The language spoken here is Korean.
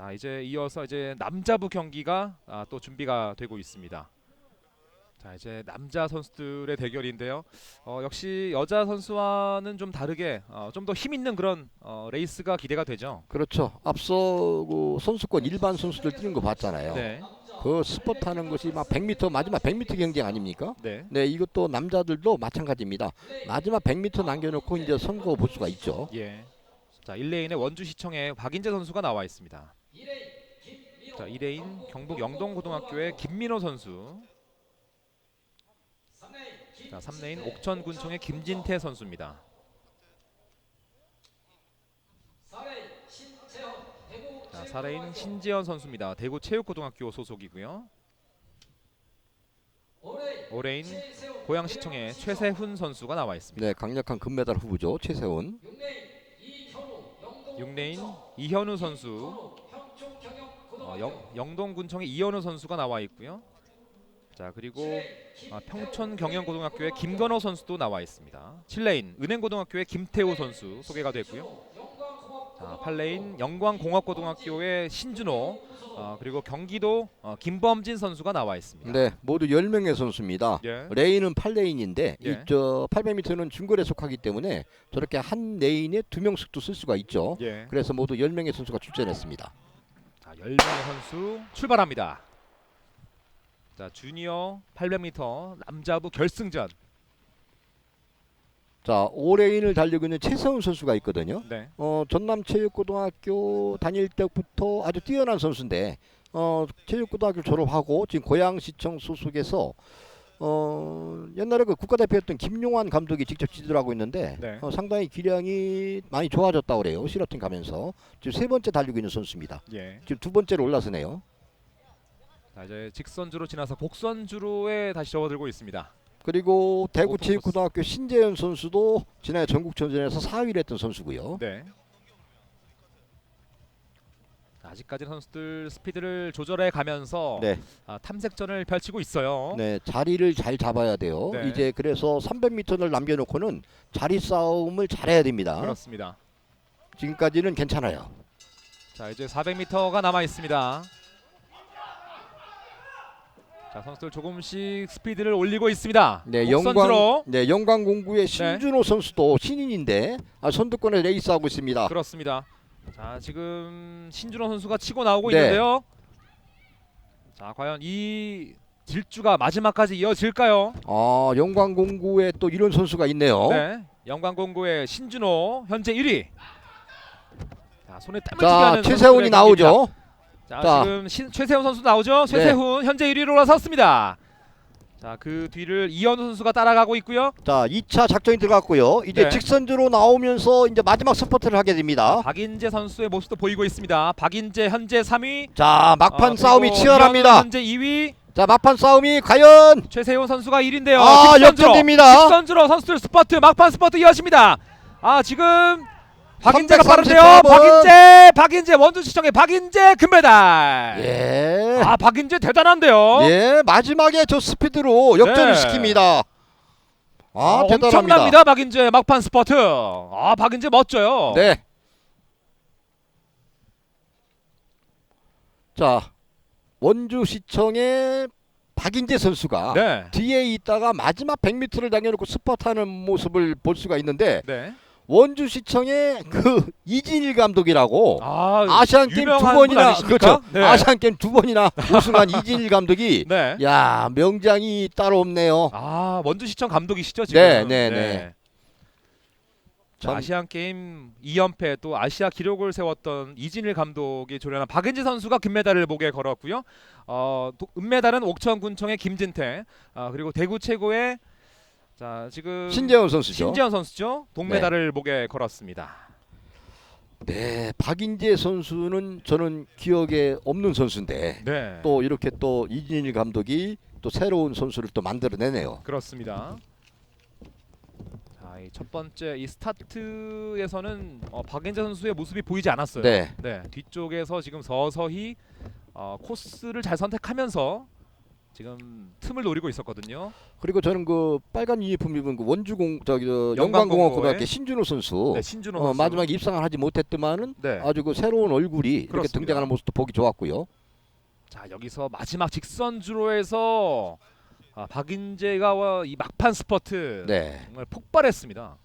자 이제 이어서 이제 남자부 경기가 아, 또 준비가 되고 있습니다. 자 이제 남자 선수들의 대결인데요. 어, 역시 여자 선수와는 좀 다르게 어, 좀 더 힘 있는 그런 어, 레이스가 기대가 되죠. 그렇죠. 앞서 그 선수권 일반 선수들 뛰는 거 봤잖아요. 네, 그 스포트 하는 것이 막 100m 마지막 100m 경쟁 아닙니까? 네, 네, 이것도 남자들도 마찬가지입니다. 마지막 100m 남겨놓고 이제 선거 볼 수가 있죠. 예. 자 1레인에 원주시청에 박인재 선수가 나와 있습니다. 자 2레인 경북 영동고등학교의 김민호 선수. 자 3레인 옥천군청의 김진태 선수입니다. 자 4레인 신지현 선수입니다. 대구 체육고등학교 소속이고요. 5레인 고양시청의 최세훈 선수가 나와 있습니다. 네, 강력한 금메달 후보죠. 최세훈. 6레인 이현우 선수 어, 영, 영동군청의 이현우 선수가 나와 있고요. 자 그리고 아, 평촌 경영고등학교의 김건호 선수도 나와 있습니다. 7레인 은행고등학교의 김태우 선수 소개가 됐고요. 자 8레인 영광공업고등학교의 신준호 어, 그리고 경기도 어, 김범진 선수가 나와 있습니다. 네, 모두 10명의 선수입니다. 예. 레인은 8레인인데 예. 이저 800m는 중거리에 속하기 때문에 저렇게 한 레인에 두 명씩도 쓸 수가 있죠. 예. 그래서 모두 10명의 선수가 출전했습니다. 자, 10명의 선수 출발합니다. 자, 주니어 800m 남자부 결승전. 자, 5레인을 달리고 있는 최세훈 선수가 있거든요. 네. 어, 전남체육고등학교 다닐 때부터 아주 뛰어난 선수인데 어, 체육고등학교 졸업하고 지금 고양시청 소속에서 어, 옛날에 그 국가대표였던 김용환 감독이 직접 지도하고 있는데 네. 어, 상당히 기량이 많이 좋아졌다고 그래요. 실업팀 가면서 지금 세 번째 달리고 있는 선수입니다. 예. 지금 두 번째로 올라서네요. 자, 이제 직선주로 지나서 곡선주로에 다시 접어들고 있습니다. 그리고 대구 오픈 체육고등학교 신재현 선수도 지난해 전국전전에서 4위를 했던 선수고요. 네. 자, 아직까지 선수들 스피드를 조절해 가면서 네. 아, 탐색전을 펼치고 있어요. 네, 자리를 잘 잡아야 돼요. 네. 이제 그래서 300m를 남겨놓고는 자리 싸움을 잘해야 됩니다. 그렇습니다. 지금까지는 괜찮아요. 자, 이제 400m가 남아 있습니다. 자, 선수들 조금씩 스피드를 올리고 있습니다. 네. 영광, 네, 영광 공구의 신준호 선수도 신인인데 아, 선두권에 레이스하고 있습니다. 그렇습니다. 자 지금 신준호 선수가 치고 나오고 네. 있는데요. 자 과연 이 질주가 마지막까지 이어질까요? 아, 영광공구에 또 이런 선수가 있네요. 네. 영광공고의 신준호 현재 1위. 자 손에 땀을 자, 하는 최세훈이 선수들의 경기입니다. 나오죠. 자, 자. 지금 신, 최세훈 선수 나오죠. 최세훈 현재 1위로 올라섰습니다. 자 그 뒤를 이현우 선수가 따라가고 있고요. 자, 2차 작전이 들어갔고요. 이제 네. 직선주로 나오면서 이제 마지막 스퍼트를 하게 됩니다. 박인재 선수의 모습도 보이고 있습니다. 박인재 현재 3위. 자, 막판 어, 싸움이 그리고 치열합니다. 이현우 현재 2위. 자, 막판 싸움이 과연 최세훈 선수가 1위인데요. 아, 역전됩니다. 직선주로 선수들 스퍼트 막판 스퍼트 이어집니다. 아 지금 박인재가 334 빠른데요. 번. 박인재, 박인재 원주 시청의 박인재 금메달. 예. 아 박인재 대단한데요. 예, 마지막에 저 스피드로 역전을 네. 시킵니다. 아, 대단합니다. 엄청납니다. 박인재 막판 스퍼트. 아 박인재 멋져요. 네. 자, 원주시청의 박인재 선수가 네. 뒤에 있다가 마지막 100m를 당겨놓고 스퍼트하는 모습을 볼 수가 있는데 네. 원주시청의 그 이진일 감독이라고 아 아시안 게임 두 유명한 분 번이나? 그렇죠. 네. 아시안 게임 두 번이나 우승한 이진일 감독이 네. 야 명장이 따로 없네요. 아 원주 시청 감독이시죠 지금. 네, 네, 네. 자, 참- 아시안 게임 2연패 또 아시아 기록을 세웠던 이진일 감독이 조련한 박은지 선수가 금메달을 목에 걸었고요. 어, 도- 은메달은 옥천군청의 김진태, 아, 그리고 대구 최고의 자 지금 신재원 선수죠. 신지현 선수죠. 동메달을 목에 걸었습니다. 네, 박인재 선수는 저는 기억에 없는 선수인데 네, 또 이렇게 또 이진일 감독이 또 새로운 선수를 또 만들어내네요. 그렇습니다. 자, 이 첫 번째 이 스타트에서는 어, 박은재 선수의 모습이 보이지 않았어요. 네, 네, 뒤쪽에서 지금 서서히 어, 코스를 잘 선택하면서 지금 틈을 노리고 있었거든요. 그리고 저는 그 빨간 유니폼 입은 그 원주공 저기 저 영광공고의 영광공원 고등학교 신준호 선수 네, 신준호 어, 선수. 마지막에 입상을 하지 못했지만은 네. 아주 그 새로운 얼굴이 이렇게 그렇습니다. 등장하는 모습도 보기 좋았고요. 자 여기서 마지막 직선주로에서 아, 박인재가 와- 이 막판 스퍼트 네. 정말 폭발했습니다.